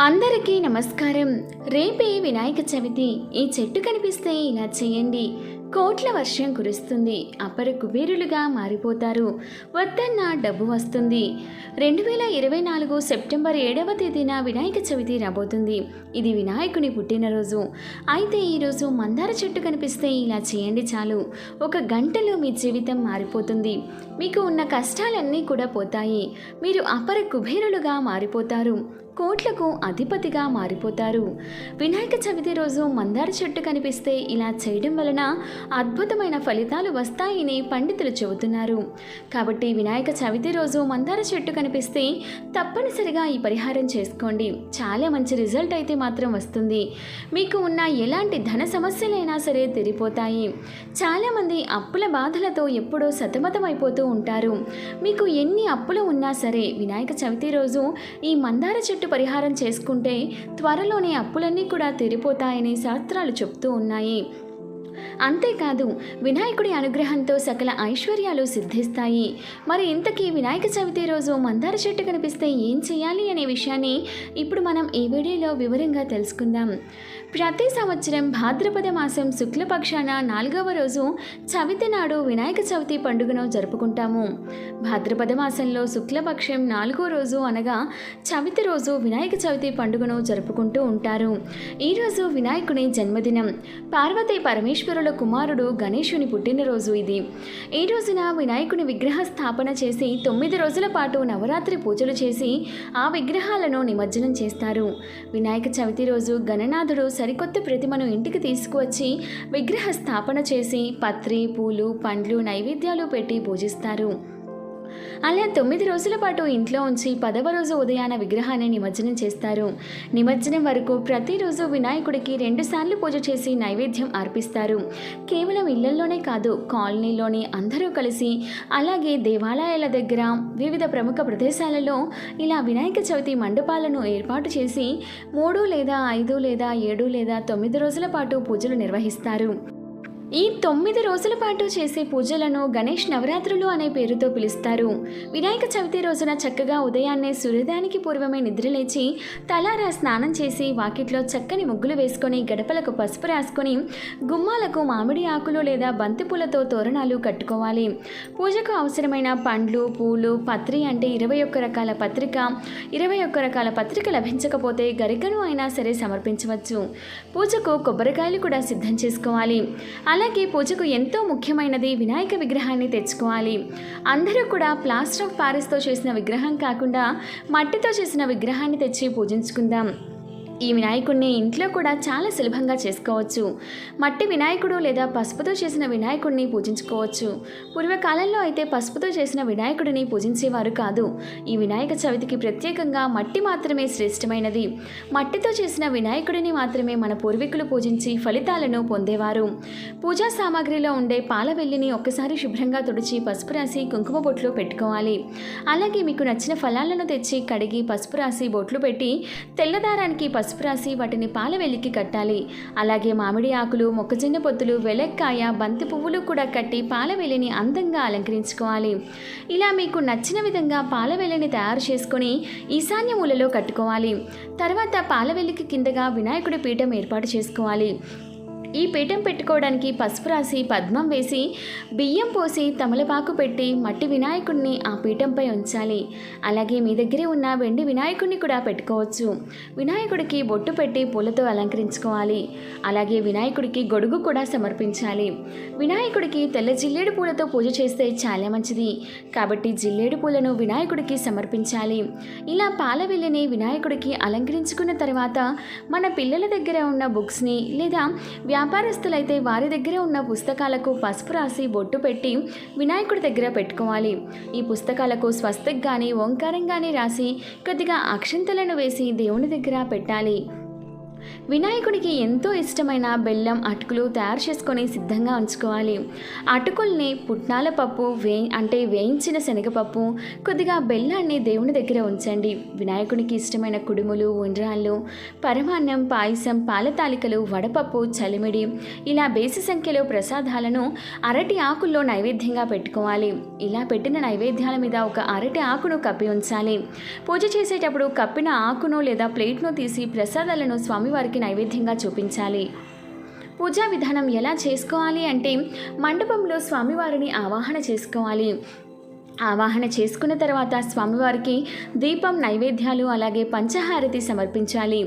అందరికీ నమస్కారం. రేపే వినాయక చవితి. ఈ చెట్టు కనిపిస్తే ఇలా చేయండి. కోట్ల వర్షం కురుస్తుంది. అపర కుబేరులుగా మారిపోతారు. వద్దన్న డబ్బు వస్తుంది. రెండు వేల ఇరవై నాలుగు సెప్టెంబర్ ఏడవ తేదీన వినాయక చవితి రాబోతుంది. ఇది వినాయకుని పుట్టినరోజు. అయితే ఈరోజు మందార చెట్టు కనిపిస్తే ఇలా చేయండి చాలు. ఒక గంటలో మీ జీవితం మారిపోతుంది. మీకు ఉన్న కష్టాలన్నీ కూడా పోతాయి. మీరు అపర కుబేరులుగా మారిపోతారు. కోట్లకు అధిపతిగా మారిపోతారు. వినాయక చవితి రోజు మందార చెట్టు కనిపిస్తే ఇలా చేయడం వలన అద్భుతమైన ఫలితాలు వస్తాయని పండితులు చెబుతున్నారు. కాబట్టి వినాయక చవితి రోజు మందార చెట్టు కనిపిస్తే తప్పనిసరిగా ఈ పరిహారం చేసుకోండి. చాలా మంచి రిజల్ట్ అయితే మాత్రం వస్తుంది. మీకు ఉన్న ఎలాంటి ధన సమస్యలైనా సరే తెరిపోతాయి. చాలామంది అప్పుల బాధలతో ఎప్పుడూ సతమతమైపోతూ ఉంటారు. మీకు ఎన్ని అప్పులు ఉన్నా సరే వినాయక చవితి రోజు ఈ మందార చెట్టు పరిహారం చేసుకుంటే త్వరలోనే అప్పులన్నీ కూడా తీరిపోతాయని శాస్త్రాలు చెప్తూ ఉన్నాయి. అంతేకాదు వినాయకుడి అనుగ్రహంతో సకల ఐశ్వర్యాలు సిద్ధిస్తాయి. మరి ఇంతకీ వినాయక చవితి రోజు మందార చెట్టు కనిపిస్తే ఏం చేయాలి అనే విషయాన్ని ఇప్పుడు మనం ఈ వీడియోలో వివరంగా తెలుసుకుందాం. ప్రతి సంవత్సరం భాద్రపద మాసం శుక్లపక్షాన నాలుగవ రోజు చవితి నాడు వినాయక చవితి పండుగను జరుపుకుంటాము. భాద్రపద మాసంలో శుక్లపక్షం నాలుగో రోజు అనగా చవితి రోజు వినాయక చవితి పండుగను జరుపుకుంటూ ఉంటారు. ఈరోజు వినాయకుని జన్మదినం. పార్వతీ పరమేశ్వరుల కుమారుడు గణేశుని పుట్టినరోజు ఇది. ఈ రోజున వినాయకుని విగ్రహ స్థాపన చేసి తొమ్మిది రోజుల పాటు నవరాత్రి పూజలు చేసి ఆ విగ్రహాలను నిమజ్జనం చేస్తారు. వినాయక చవితి రోజు గణనాథుడు సరికొత్త ప్రతిమను ఇంటికి తీసుకువచ్చి విగ్రహ స్థాపన చేసి పత్రి పూలు పండ్లు నైవేద్యాలు పెట్టి పూజిస్తారు. అలా తొమ్మిది రోజుల పాటు ఇంట్లో ఉంచి పదవ రోజు ఉదయాన విగ్రహాన్ని నిమజ్జనం చేస్తారు. నిమజ్జనం వరకు ప్రతిరోజు వినాయకుడికి రెండుసార్లు పూజ చేసి నైవేద్యం అర్పిస్తారు. కేవలం ఇళ్ళలోనే కాదు కాలనీలోని అందరూ కలిసి అలాగే దేవాలయాల దగ్గర వివిధ ప్రముఖ ప్రదేశాలలో ఇలా వినాయక చవితి మండపాలను ఏర్పాటు చేసి మూడు లేదా ఐదు లేదా ఏడు లేదా తొమ్మిది రోజుల పాటు పూజలు నిర్వహిస్తారు. ఈ తొమ్మిది రోజుల పాటు చేసే పూజలను గణేష్ నవరాత్రులు అనే పేరుతో పిలుస్తారు. వినాయక చవితి రోజున చక్కగా ఉదయాన్నే సూర్యోదయానికి పూర్వమే నిద్రలేచి తలారా స్నానం చేసి వాకిట్లో చక్కని ముగ్గులు వేసుకొని గడపలకు పసుపు రాసుకొని గుమ్మాలకు మామిడి ఆకులు లేదా బంతిపూలతో తోరణాలు కట్టుకోవాలి. పూజకు అవసరమైన పండ్లు పూలు పత్రి అంటే ఇరవై ఒక్క రకాల పత్రిక ఇరవై ఒక్క రకాల పత్రిక లభించకపోతే గరికను అయినా సరే సమర్పించవచ్చు. పూజకు కొబ్బరికాయలు కూడా సిద్ధం చేసుకోవాలి. అలాగే పూజకు ఎంతో ముఖ్యమైనది వినాయక విగ్రహాన్ని తెచ్చుకోవాలి. అందరూ కూడా ప్లాస్టర్ ఆఫ్ ప్యారిస్తో చేసిన విగ్రహం కాకుండా మట్టితో చేసిన విగ్రహాన్ని తెచ్చి పూజించుకుందాం. ఈ వినాయకుడిని ఇంట్లో కూడా చాలా సులభంగా చేసుకోవచ్చు. మట్టి వినాయకుడు లేదా పసుపుతో చేసిన వినాయకుడిని పూజించుకోవచ్చు. పూర్వకాలంలో అయితే పసుపుతో చేసిన వినాయకుడిని పూజించేవారు కాదు. ఈ వినాయక చవితికి ప్రత్యేకంగా మట్టి మాత్రమే శ్రేష్టమైనది. మట్టితో చేసిన వినాయకుడిని మాత్రమే మన పూర్వీకులు పూజించి ఫలితాలను పొందేవారు. పూజా సామాగ్రిలో ఉండే పాల వెల్లిని ఒక్కసారి శుభ్రంగా తుడిచి పసుపు రాసి కుంకుమ బొట్లు పెట్టుకోవాలి. అలాగే మీకు నచ్చిన ఫలాలను తెచ్చి కడిగి పసుపు రాసి బొట్లు పెట్టి తెల్లదారానికి పసుపు పసుపు రాసి వాటిని పాలవెల్లికి కట్టాలి. అలాగే మామిడి ఆకులు మొక్కజొన్న పొత్తులు వెలక్కాయ బంతి పువ్వులు కూడా కట్టి పాలవేల్లిని అందంగా అలంకరించుకోవాలి. ఇలా మీకు నచ్చిన విధంగా పాలవేల్లిని తయారు చేసుకొని ఈశాన్య మూలలో కట్టుకోవాలి. తర్వాత పాలవెల్లికి కిందగా వినాయకుడి పీఠం ఏర్పాటు చేసుకోవాలి. ఈ పీఠం పెట్టుకోవడానికి పసుపు రాసి పద్మం వేసి బియ్యం పోసి తమలపాకు పెట్టి మట్టి వినాయకుడిని ఆ పీఠంపై ఉంచాలి. అలాగే మీ దగ్గరే ఉన్న వెండి వినాయకుడిని కూడా పెట్టుకోవచ్చు. వినాయకుడికి బొట్టు పెట్టి పూలతో అలంకరించుకోవాలి. అలాగే వినాయకుడికి గొడుగు కూడా సమర్పించాలి. వినాయకుడికి తెల్ల జిల్లేడు పూలతో పూజ చేస్తే చాలా మంచిది. కాబట్టి జిల్లేడు పూలను వినాయకుడికి సమర్పించాలి. ఇలా పాల వెల్లిని వినాయకుడికి అలంకరించుకున్న తర్వాత మన పిల్లల దగ్గర ఉన్న బుక్స్ని లేదా వ్యాపారస్తులైతే వారి దగ్గర ఉన్న పుస్తకాలకు పసుపు రాసి బొట్టు పెట్టి వినాయకుడి దగ్గర పెట్టుకోవాలి. ఈ పుస్తకాలకు స్వస్తిక్ కానీ ఓంకారం కానీ రాసి కొద్దిగా అక్షంతలను వేసి దేవుని దగ్గర పెట్టాలి. వినాయకుడికి ఎంతో ఇష్టమైన బెల్లం అటుకులు తయారు చేసుకొని సిద్ధంగా ఉంచుకోవాలి. అటుకుల్ని పుట్నాల పప్పు వే అంటే వేయించిన శనగపప్పు కొద్దిగా బెల్లాన్ని దేవుని దగ్గర ఉంచండి. వినాయకుడికి ఇష్టమైన కుడుములు ఉండ్రాళ్ళు పరమాన్నం పాయసం పాలతాలికలు వడపప్పు చలిమిడి ఇలా బేసి సంఖ్యలో ప్రసాదాలను అరటి ఆకుల్లో నైవేద్యంగా పెట్టుకోవాలి. ఇలా పెట్టిన నైవేద్యాల మీద ఒక అరటి ఆకును కప్పి ఉంచాలి. పూజ చేసేటప్పుడు కప్పిన ఆకును లేదా ప్లేట్ను తీసి ప్రసాదాలను స్వామి స్వామివారికి నైవేద్యంగా చూపించాలి. పూజా విధానం ఎలా చేసుకోవాలి అంటే మండపంలో స్వామివారిని ఆవాహన చేసుకోవాలి. ఆవాహన చేసుకున్న తర్వాత స్వామివారికి దీపం నైవేద్యాలు అలాగే పంచహారతి సమర్పించాలి.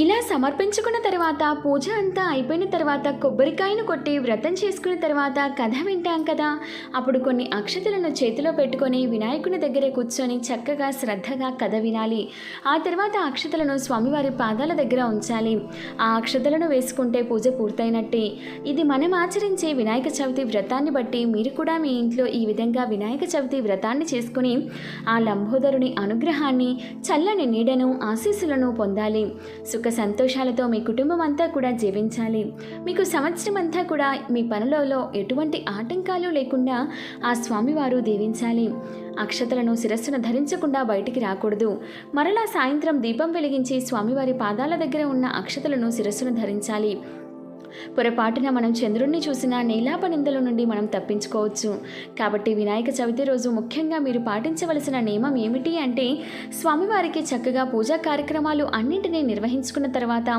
ఇలా సమర్పించుకున్న తర్వాత పూజ అంతా అయిపోయిన తర్వాత కొబ్బరికాయను కొట్టి వ్రతం చేసుకున్న తర్వాత కథ వింటాం కదా. అప్పుడు కొన్ని అక్షతలను చేతిలో పెట్టుకొని వినాయకుని దగ్గరే కూర్చొని చక్కగా శ్రద్ధగా కథ వినాలి. ఆ తర్వాత అక్షతలను స్వామివారి పాదాల దగ్గర ఉంచాలి. ఆ అక్షతలను వేసుకుంటే పూజ పూర్తయినట్టే. ఇది మనం ఆచరించే వినాయక చవితి వ్రతాన్ని బట్టి మీరు కూడా మీ ఇంట్లో ఈ విధంగా వినాయక చవితి వ్రతాన్ని చేసుకుని ఆ లంబోదరుని అనుగ్రహాన్ని చల్లని నీడను ఆశీస్సులను పొందాలి. సుఖ సంతోషాలతో మీ కుటుంబం అంతా కూడా జీవించాలి. మీకు సంవత్సరం అంతా కూడా మీ పనులలో ఎటువంటి ఆటంకాలు లేకుండా ఆ స్వామివారు దీవించాలి. అక్షతలను శిరస్సును ధరించకుండా బయటికి రాకూడదు. మరలా సాయంత్రం దీపం వెలిగించి స్వామివారి పాదాల దగ్గర ఉన్న అక్షతలను శిరస్సును ధరించాలి. పొరపాటున మనం చంద్రుణ్ణి చూసిన నీలాప నిందల నుండి మనం తప్పించుకోవచ్చు. కాబట్టి వినాయక చవితి రోజు ముఖ్యంగా మీరు పాటించవలసిన నియమం ఏమిటి అంటే స్వామివారికి చక్కగా పూజా కార్యక్రమాలు అన్నింటినీ నిర్వహించుకున్న తర్వాత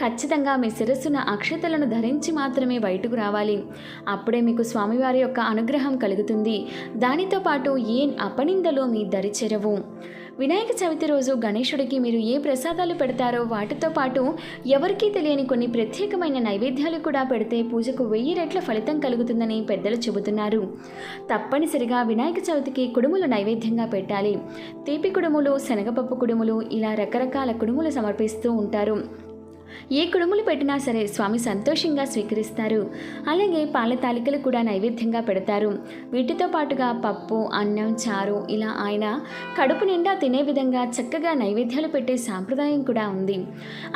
ఖచ్చితంగా మీ శిరస్సున అక్షతలను ధరించి మాత్రమే బయటకు రావాలి. అప్పుడే మీకు స్వామివారి యొక్క అనుగ్రహం కలుగుతుంది. దానితో పాటు ఏ అపనిందలు మీ దరిచెరవు. వినాయక చవితి రోజు గణేశుడికి మీరు ఏ ప్రసాదాలు పెడతారో వాటితో పాటు ఎవరికీ తెలియని కొన్ని ప్రత్యేకమైన నైవేద్యాలు కూడా పెడితే పూజకు వెయ్యి రెట్ల ఫలితం కలుగుతుందని పెద్దలు చెబుతున్నారు. తప్పనిసరిగా వినాయక చవితికి కుడుములు నైవేద్యంగా పెట్టాలి. తీపి కుడుములు శనగపప్పు కుడుములు ఇలా రకరకాల కుడుములు సమర్పిస్తూ ఉంటారు. ఏ కుడుములు పెట్టినా సరే స్వామి సంతోషంగా స్వీకరిస్తారు. అలాగే పాల తాలికలు కూడా నైవేద్యంగా పెడతారు. వీటితో పాటుగా పప్పు అన్నం చారు ఇలా ఆయన కడుపు నిండా తినే విధంగా చక్కగా నైవేద్యాలు పెట్టే సాంప్రదాయం కూడా ఉంది.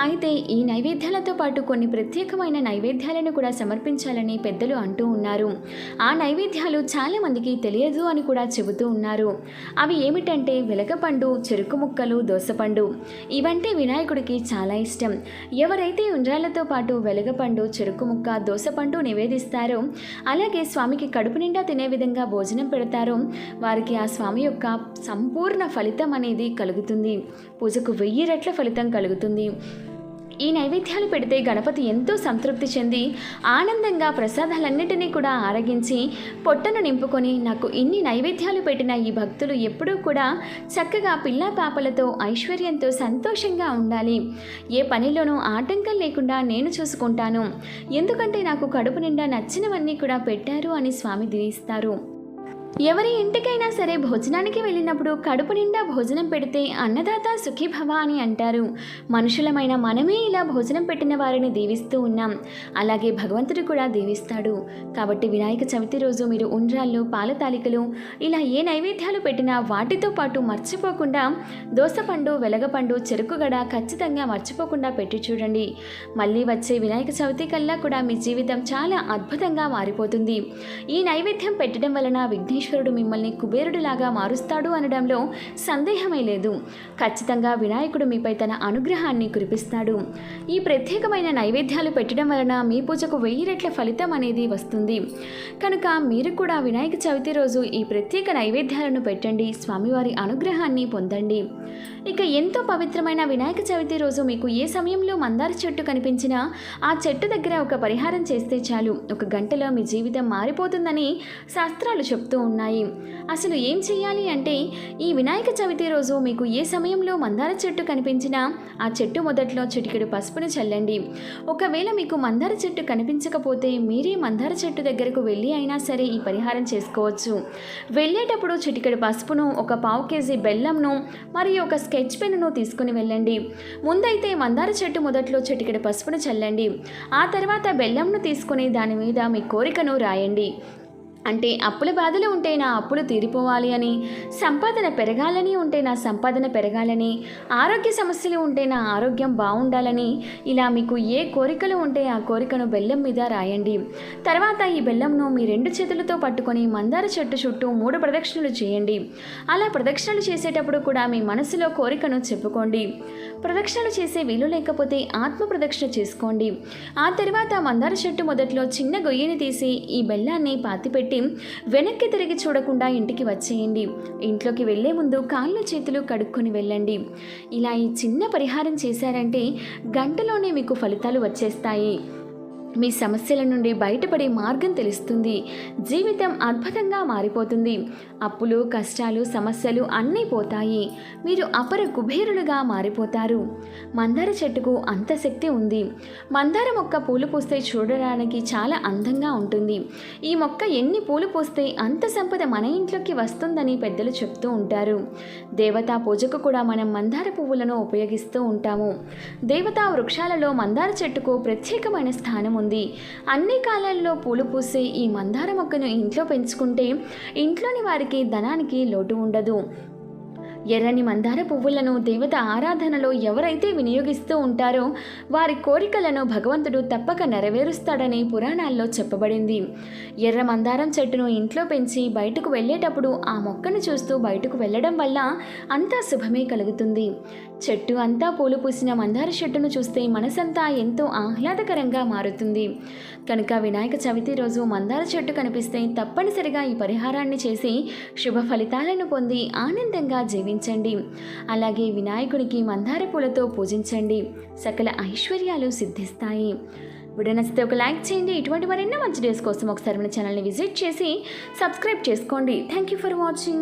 అయితే ఈ నైవేద్యాలతో పాటు కొన్ని ప్రత్యేకమైన నైవేద్యాలను కూడా సమర్పించాలని పెద్దలు అంటూ ఉన్నారు. ఆ నైవేద్యాలు చాలామందికి తెలియదు అని కూడా చెబుతూ ఉన్నారు. అవి ఏమిటంటే వెలగపండు చెరుకు ముక్కలు దోసపండు ఇవంటే వినాయకుడికి చాలా ఇష్టం. ఎవరైతే ఉండ్రాళ్ళతో పాటు వెలగపండు చెరుకు ముక్క దోసపండు నివేదిస్తారో అలాగే స్వామికి కడుపు నిండా తినే విధంగా భోజనం పెడతారో వారికి ఆ స్వామి యొక్క సంపూర్ణ ఫలితం అనేది కలుగుతుంది. పూజకు వెయ్యి రెట్ల ఫలితం కలుగుతుంది. ఈ నైవేద్యాలు పెడితే గణపతి ఎంతో సంతృప్తి చెంది ఆనందంగా ప్రసాదాలన్నిటినీ కూడా ఆరగించి పొట్టను నింపుకొని నాకు ఇన్ని నైవేద్యాలు పెట్టిన ఈ భక్తులు ఎప్పుడూ కూడా చక్కగా పిల్లా పాపలతో ఐశ్వర్యంతో సంతోషంగా ఉండాలి. ఏ పనిలోనూ ఆటంకం లేకుండా నేను చూసుకుంటాను. ఎందుకంటే నాకు కడుపు నిండా నచ్చినవన్నీ కూడా పెట్టారు అని స్వామి దీవిస్తారు. ఎవరి ఇంటికైనా సరే భోజనానికి వెళ్ళినప్పుడు కడుపు నిండా భోజనం పెడితే అన్నదాత సుఖీభవ అని అంటారు. మనుషులమైన మనమే ఇలా భోజనం పెట్టిన వారిని దీవిస్తూ ఉన్నాం. అలాగే భగవంతుడు కూడా దీవిస్తాడు. కాబట్టి వినాయక చవితి రోజు మీరు ఉండ్రాళ్ళు పాల తాలికలు ఇలా ఏ నైవేద్యాలు పెట్టినా వాటితో పాటు మర్చిపోకుండా దోసపండు వెలగపండు చెరుకుగడ ఖచ్చితంగా మర్చిపోకుండా పెట్టి చూడండి. మళ్ళీ వచ్చే వినాయక చవితి కల్లా కూడా మీ జీవితం చాలా అద్భుతంగా మారిపోతుంది. ఈ నైవేద్యం పెట్టడం వలన ఈశ్వరుడు మిమ్మల్ని కుబేరుడిలాగా మారుస్తాడు అనడంలో సందేహమే లేదు. ఖచ్చితంగా వినాయకుడు మీపై తన అనుగ్రహాన్ని కురిపిస్తాడు. ఈ ప్రత్యేకమైన నైవేద్యాలు పెట్టడం వలన మీ పూజకు వెయ్యి రెట్ల ఫలితం అనేది వస్తుంది. కనుక మీరు కూడా వినాయక చవితి రోజు ఈ ప్రత్యేక నైవేద్యాలను పెట్టండి స్వామివారి అనుగ్రహాన్ని పొందండి. ఇక ఎంతో పవిత్రమైన వినాయక చవితి రోజు మీకు ఏ సమయంలో మందార చెట్టు కనిపించినా ఆ చెట్టు దగ్గర ఒక పరిహారం చేస్తే చాలు. ఒక గంటలో మీ జీవితం మారిపోతుందని శాస్త్రాలు చెప్తూ ఉన్నాయి. అసలు ఏం చేయాలి అంటే ఈ వినాయక చవితి రోజు మీకు ఏ సమయంలో మందార చెట్టు కనిపించినా ఆ చెట్టు మొదట్లో చిటికెడు పసుపును చల్లండి. ఒకవేళ మీకు మందార చెట్టు కనిపించకపోతే మీరే మందార చెట్టు దగ్గరకు వెళ్ళి అయినా సరే ఈ పరిహారం చేసుకోవచ్చు. వెళ్ళేటప్పుడు చిటికెడు పసుపును ఒక పావు కేజీ బెల్లంను మరియు ఒక స్కెచ్ పెన్నును తీసుకుని వెళ్ళండి. ముందైతే మందార చెట్టు మొదట్లో చిటికెడు పసుపును చల్లండి. ఆ తర్వాత బెల్లంను తీసుకుని దాని మీద మీ కోరికను రాయండి. అంటే అప్పుల బాధలు ఉంటే నా అప్పులు తీరిపోవాలి అని? సంపాదన పెరగాలని ఉంటే నా సంపాదన పెరగాలని? ఆరోగ్య సమస్యలు ఉంటే నా ఆరోగ్యం బాగుండాలని? ఇలా మీకు ఏ కోరికలు ఉంటే ఆ కోరికను బెల్లం మీద రాయండి. తర్వాత ఈ బెల్లంను మీ రెండు చేతులతో పట్టుకొని మందార చెట్టు చుట్టూ మూడు ప్రదక్షిణలు చేయండి. అలా ప్రదక్షిణలు చేసేటప్పుడు కూడా మీ మనసులో కోరికను చెప్పుకోండి. ప్రదక్షిణలు చేసే వీలు లేకపోతే ఆత్మ ప్రదక్షిణ చేసుకోండి. ఆ తర్వాత మందార చెట్టు మొదట్లో చిన్న గొయ్యిని తీసి ఈ బెల్లాన్ని పాతిపెట్టి వెనక్కి తిరిగి చూడకుండా ఇంటికి వచ్చేయండి. ఇంట్లోకి వెళ్ళే ముందు కాళ్ళు చేతులు కడుక్కొని వెళ్ళండి. ఇలా ఈ చిన్న పరిహారం చేశారంటే గంటలోనే మీకు ఫలితాలు వచ్చేస్తాయి. మీ సమస్యల నుండి బయటపడే మార్గం తెలుస్తుంది. జీవితం అద్భుతంగా మారిపోతుంది. అప్పులు కష్టాలు సమస్యలు అన్నీ పోతాయి. మీరు అపర కుబేరులుగా మారిపోతారు. మందార చెట్టుకు అంత శక్తి ఉంది. మందార మొక్క పూలు పూస్తే చూడడానికి చాలా అందంగా ఉంటుంది. ఈ మొక్క ఎన్ని పూలు పూస్తే అంత సంపద మన ఇంట్లోకి వస్తుందని పెద్దలు చెప్తూ ఉంటారు. దేవతా పూజకు కూడా మనం మందార పువ్వులను ఉపయోగిస్తూ ఉంటాము. దేవతా వృక్షాలలో మందార చెట్టుకు ప్రత్యేకమైన స్థానం ఉంది. అన్ని కాలాల్లో పూలు పూసే ఈ మందార మొక్కను ఇంట్లో పెంచుకుంటే ఇంట్లోని వారికి ధనానికి లోటు ఉండదు. ఎర్రని మందార పువ్వులను దేవత ఆరాధనలో ఎవరైతే వినియోగిస్తూ ఉంటారో వారి కోరికలను భగవంతుడు తప్పక నెరవేరుస్తాడని పురాణాల్లో చెప్పబడింది. ఎర్ర మందారం చెట్టును ఇంట్లో పెంచి బయటకు వెళ్ళేటప్పుడు ఆ మొక్కను చూస్తూ బయటకు వెళ్ళడం వల్ల అంతా శుభమే కలుగుతుంది. చెట్టు అంతా పూలు పూసిన మందార చెట్టును చూస్తే మనసంతా ఎంతో ఆహ్లాదకరంగా మారుతుంది. కనుక వినాయక చవితి రోజు మందార చెట్టు కనిపిస్తే తప్పనిసరిగా ఈ పరిహారాన్ని చేసి శుభ ఫలితాలను పొంది ఆనందంగా జీవించండి అలాగే వినాయకుడికి మందార పూలతో పూజించండి. సకల ఐశ్వర్యాలు సిద్ధిస్తాయి. వీడియో నచ్చితే ఒక లైక్ చేయండి. ఇటువంటి మరెన్నో మంచి డేస్ కోసం ఒకసారి మన ఛానల్ని విజిట్ చేసి సబ్స్క్రైబ్ చేసుకోండి. Thank you for watching